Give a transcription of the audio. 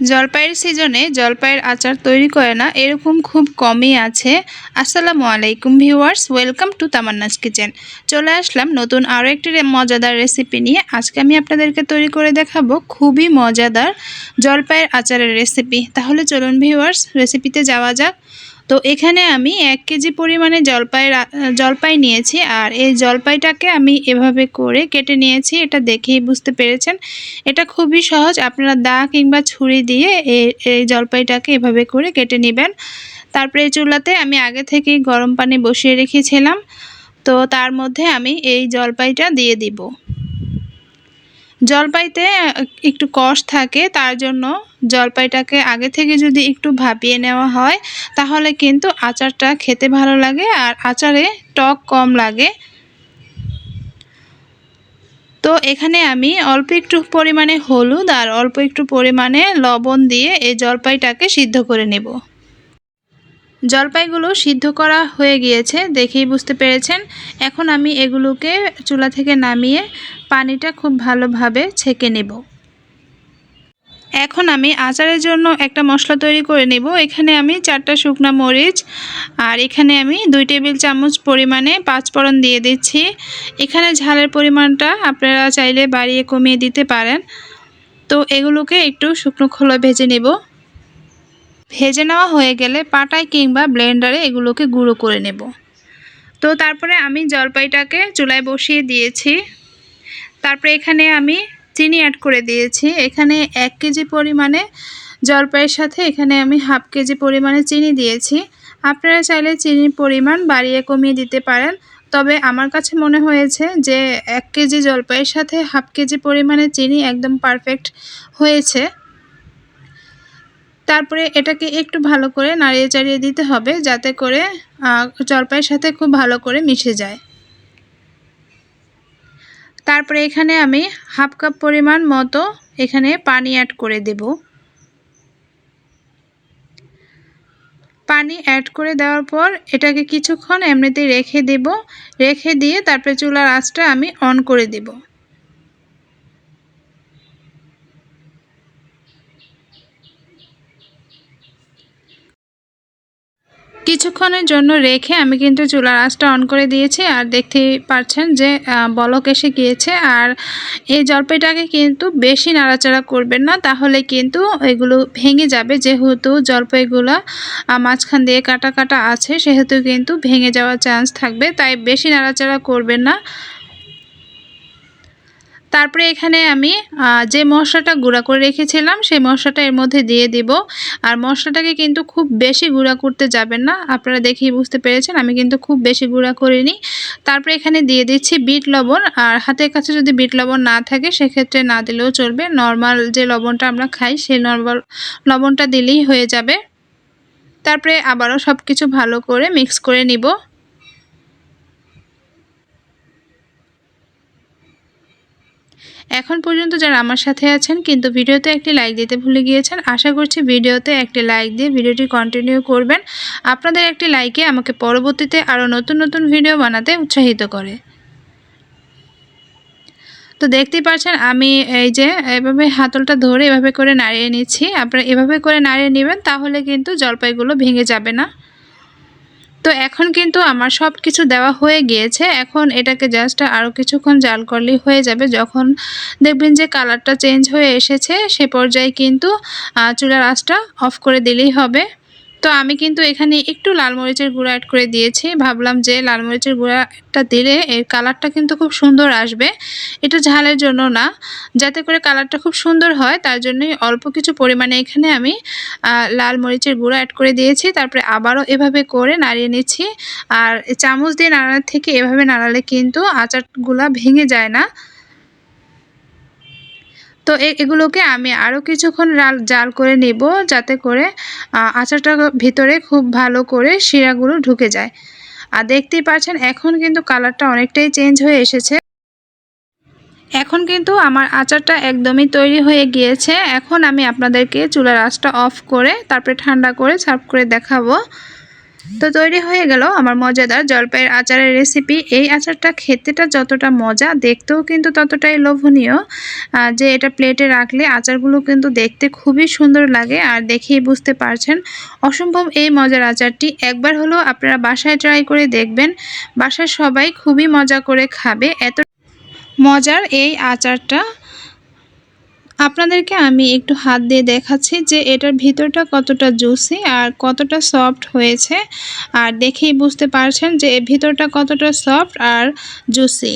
জলপাইয়ের সিজনে জলপাইয়ের আচার তৈরি করে না, এরকম খুব কমই আছে। আসসালামু আলাইকুম viewers, welcome to Tamanna's kitchen. চলে আসলাম নতুন আরও একটি মজাদার রেসিপি নিয়ে। আজকে আমি আপনাদেরকে তৈরি করে দেখাবো খুবই মজাদার জলপাইয়ের আচারের রেসিপি। তাহলে চলুন ভিউয়ার্স, রেসিপিতে যাওয়া যাক। তো এখানে আমি এক কেজি পরিমাণে জলপাই জলপাই নিয়েছি আর এই জলপাইটাকে আমি এভাবে করে কেটে নিয়েছি, এটা দেখেই বুঝতে পেরেছেন। এটা খুবই সহজ, আপনারা দা কিংবা ছুরি দিয়ে এই জলপাইটাকে এভাবে করে কেটে নেবেন। তারপরে চুলাতে আমি আগে থেকেই গরম পানি বসিয়ে রেখেছিলাম, তো তার মধ্যে আমি এই জলপাইটা দিয়ে দিব। জলপাইতে একটু কষ থাকে, তার জন্য জলপাইটাকে আগে থেকে যদি একটু ভাপিয়ে নেওয়া হয়, তাহলে কিন্তু আচারটা খেতে ভালো লাগে আর আচারে টক কম লাগে। তো এখানে আমি অল্প একটু পরিমাণে হলুদ আর অল্প একটু পরিমাণে লবণ দিয়ে এই জলপাইটাকে সিদ্ধ করে নেব। জলপাইগুলো সিদ্ধ করা হয়ে গিয়েছে, দেখেই বুঝতে পেরেছেন। এখন আমি এগুলোকে চুলা থেকে নামিয়ে পানিটা খুব ভালোভাবে ছেঁকে নেব। এখন আমি আচারের জন্য একটা মশলা তৈরি করে নেব। এখানে আমি চারটা শুকনা মরিচ আর এখানে আমি দুই টেবিল চামচ পরিমাণে পাঁচফোড়ন দিয়ে দিচ্ছি। এখানে ঝালের পরিমাণটা আপনারা চাইলে বাড়িয়ে কমিয়ে দিতে পারেন। তো এগুলোকে একটু শুকনো খোলায় ভেজে নেব। ভেজে নেওয়া হয়ে গেলে পাটায় কিংবা ব্লেন্ডারে এগুলোকে গুঁড়ো করে নেব। তো তারপরে আমি জলপাইটাকে চুলায় বসিয়ে দিয়েছি। তারপরে এখানে আমি চিনি অ্যাড করে দিয়েছি। এখানে এক কেজি পরিমাণে জলপাইয়ের সাথে এখানে আমি হাফ কেজি পরিমাণে চিনি দিয়েছি। আপনারা চাইলে চিনির পরিমাণ বাড়িয়ে কমিয়ে দিতে পারেন। তবে আমার কাছে মনে হয়েছে যে এক কেজি জলপাইয়ের সাথে হাফ কেজি পরিমাণে চিনি একদম পারফেক্ট হয়েছে। তারপরে এটাকে একটু ভালো করে নাড়িয়ে চাড়িয়ে দিতে হবে যাতে করে জলপাইয়ের সাথে খুব ভালো করে মিশে যায়। তারপরে এখানে আমি হাফ কাপ পরিমাণ মতো এখানে পানি অ্যাড করে দেব। পানি অ্যাড করে দেওয়ার পর এটাকে কিছুক্ষণ এমনিতেই রেখে দেব। রেখে দিয়ে তারপরে চুলার আঁচটা আমি অন করে দেব। কিছুক্ষণের জন্য রেখে আমি কিন্তু চুলার আঁচটা অন করে দিয়েছি আর দেখতে পাচ্ছেন যে বলক এসে গিয়েছে আর এই জলপাইটাকে কিন্তু বেশি নাড়াচাড়া করবেন না, তাহলে কিন্তু এগুলো ভেঙে যাবে। যেহেতু জলপাইগুলো মাঝখান দিয়ে কাটা কাটা আছে, সেহেতু কিন্তু ভেঙে যাওয়ার চান্স থাকবে, তাই বেশি নাড়াচাড়া করবেন না। তারপরে এখানে আমি যে মশলাটা গুঁড়া করে রেখেছিলাম, সেই মশলাটা এর মধ্যে দিয়ে দিব। আর মশলাটাকে কিন্তু খুব বেশি গুঁড়া করতে যাবেন না। আপনারা দেখেই বুঝতে পেরেছেন, আমি কিন্তু খুব বেশি গুঁড়া করিনি। তারপরে এখানে দিয়ে দিচ্ছি বিট লবণ। আর হাতের কাছে যদি বিট লবণ না থাকে, সেক্ষেত্রে না দিলেও চলবে। নর্মাল যে লবণটা আমরা খাই, সেই নর্মাল লবণটা দিলেই হয়ে যাবে। তারপরে আবারও সব কিছু ভালো করে মিক্স করে নিব। এখন পর্যন্ত যারা আমার সাথে আছেন, কিন্তু ভিডিওতে একটি লাইক দিতে ভুলে গিয়েছেন, আশা করছি ভিডিওতে একটি লাইক দিয়ে ভিডিওটি কন্টিনিউ করবেন। আপনাদের একটি লাইকে আমাকে পরবর্তীতে আরও নতুন নতুন ভিডিও বানাতে উৎসাহিত করে। তো দেখতেই পাচ্ছেন, আমি এই যে এভাবে হাতলটা ধরে এভাবে করে নাড়িয়ে নিচ্ছি। আপনারা এভাবে করে নাড়িয়ে নেবেন, তাহলে কিন্তু জলপাইগুলো ভেঙে যাবে না। তো এখন কিন্তু আমার সব কিছু দেওয়া হয়ে গিয়েছে। এখন এটাকে জাস্ট আরও কিছুক্ষণ জাল করলেই হয়ে যাবে। যখন দেখবেন যে কালারটা চেঞ্জ হয়ে এসেছে, সে পর্যায়ে কিন্তু চুলার আঁচটা অফ করে দিলেই হবে। তো আমি কিন্তু এখানে একটু লাল মরিচের গুঁড়া অ্যাড করে দিয়েছি। ভাবলাম যে লাল মরিচের গুঁড়াটা দিলে এর কালারটা কিন্তু খুব সুন্দর আসবে। এটা ঝালের জন্য না, যাতে করে কালারটা খুব সুন্দর হয়, তার জন্যই অল্প কিছু পরিমাণে এখানে আমি লাল মরিচের গুঁড়া অ্যাড করে দিয়েছি। তারপরে আবারও এভাবে করে নাড়িয়ে নিচ্ছি। আর চামচ দিয়ে নাড়ানোর থেকে এভাবে নাড়ালে কিন্তু আচারগুলা ভেঙে যায় না। তো এগুলোকে আমি আরও কিছুক্ষণ জাল করে নেব যাতে করে আচারটা ভিতরে খুব ভালো করে শিরাগুলো ঢুকে যায়। আর দেখতেই পাচ্ছেন, এখন কিন্তু কালারটা অনেকটাই চেঞ্জ হয়ে এসেছে। এখন কিন্তু আমার আচারটা একদমই তৈরি হয়ে গিয়েছে। এখন আমি আপনাদেরকে চুলার আঁচটা অফ করে, তারপরে ঠান্ডা করে সার্ভ করে দেখাবো। তো তৈরি হয়ে গেল আমার মজাদার জলপাইয়ের আচারের রেসিপি এই আচারটা খেতেটা যতটা মজা, দেখতেও কিন্তু ততটাই লোভনীয়। যে এটা প্লেটে রাখলে আচারগুলো কিন্তু দেখতে খুবই সুন্দর লাগে আর দেখেই বুঝতে পারছেন অসম্ভব এই মজার আচারটি। একবার হলেও আপনারা বাসায় ট্রাই করে দেখবেন বাসায় সবাই খুবই মজা করে খাবে। এত মজার এই আচারটা। আপনাদেরকে আমি একটু হাত দিয়ে দেখাচ্ছি যে এটার ভিতরটা কতটা জুসি আর কতটা সফট হয়েছে। আর দেখেই বুঝতে পারছেন যে এর ভিতরটা কতটা সফট আর জুসি।